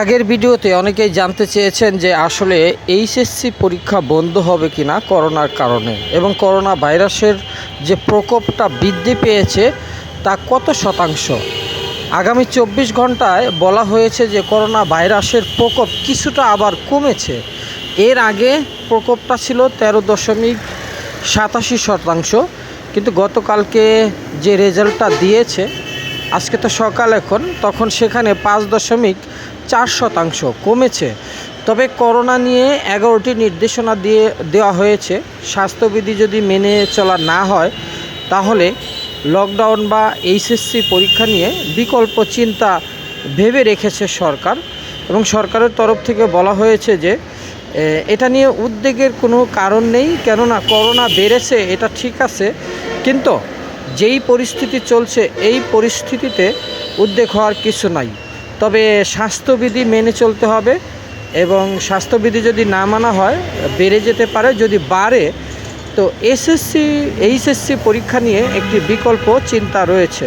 আগের ভিডিওতে অনেকেই জানতে চেয়েছেন যে আসলে এইচএসসি পরীক্ষা বন্ধ হবে কি না করোনার কারণে এবং করোনা ভাইরাসের যে প্রকোপটা বৃদ্ধি পেয়েছে তা কত শতাংশ? আগামী চব্বিশ ঘন্টায় বলা হয়েছে যে করোনা ভাইরাসের প্রকোপ কিছুটা আবার কমেছে। এর আগে প্রকোপটা ছিল তেরো দশমিক সাতাশি শতাংশ, কিন্তু গতকালকে যে রেজাল্টটা দিয়েছে আজকে তো সকাল এখন, তখন সেখানে পাঁচ দশমিক চার শতাংশ কমেছে। তবে করোনা নিয়ে এগারোটি নির্দেশনা দিয়ে, দেওয়া হয়েছে। স্বাস্থ্যবিধি যদি মেনে চলা না হয়, তাহলে লকডাউন বা এইচএসসি পরীক্ষা নিয়ে বিকল্প চিন্তা ভেবে রেখেছে সরকার এবং সরকারের তরফ থেকে বলা হয়েছে যে এটা নিয়ে উদ্বেগের কোনো কারণ নেই। কেননা করোনা বেড়েছে, এটা ঠিক আছে। কিন্তু যেই পরিস্থিতি চলছে, এই পরিস্থিতিতে উদ্বেগ হওয়ার কিছু নাই। তবে স্বাস্থ্যবিধি মেনে চলতে হবে এবং স্বাস্থ্যবিধি যদি না মানা হয়, বেড়ে যেতে পারে, যদি বাড়ে, তো এসএসসি, এইচএসসি পরীক্ষা নিয়ে একটি বিকল্প চিন্তা রয়েছে।